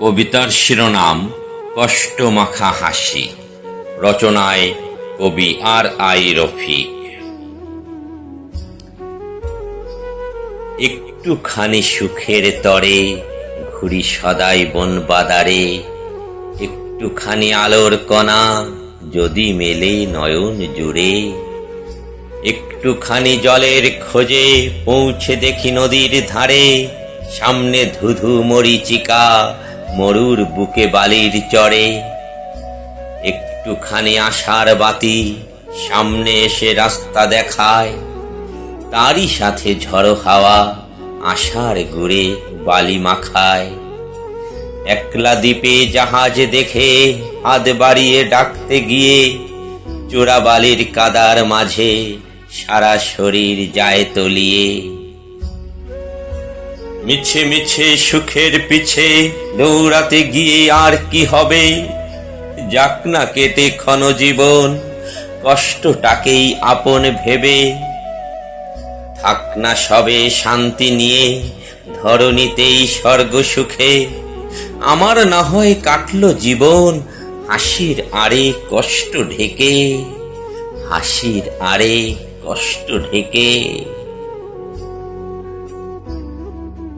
কবিতার শিরোনাম কষ্টমাখা হাসি। রচনায় কবি আর আই রফিক। একটুখানি সুখের তরে, ঘুরি সদাই বন বাদারে। একটুখানি আলোর কণা, যদি মেলে নয়ন জুড়ে। একটুখানি জলের খোঁজে পৌঁছে দেখি নদীর ধারে, সামনে ধুধু মরিচিকা মরুর বুকে বালির চড়ে। একটুখানি আশার বাতি সামনে এসে রাস্তা দেখায়। তারই সাথে ঝড়ো হাওয়া আশার গুড়ে বালি মাখায়। একলা দ্বীপে জাহাজ দেখে হাত বাড়িয়ে ডাকতে গিয়ে চোরা বালির কাদার মাঝে সারা শরীর যায় তলিয়ে। মিছে মিছে সুখের পিছে দৌড়াতে গিয়ে আর কি হবে? যাক না কেটে ক্ষণ জীবন, কষ্টটাকেই আপন ভেবে। থাক না সবে শান্তি নিয়ে ধরণীতেই স্বর্গ সুখে। আমার না হয় কাটল জীবন, হাসির আড়ে কষ্ট ঢেকে। হাসির আড়ে কষ্ট ঢেকে।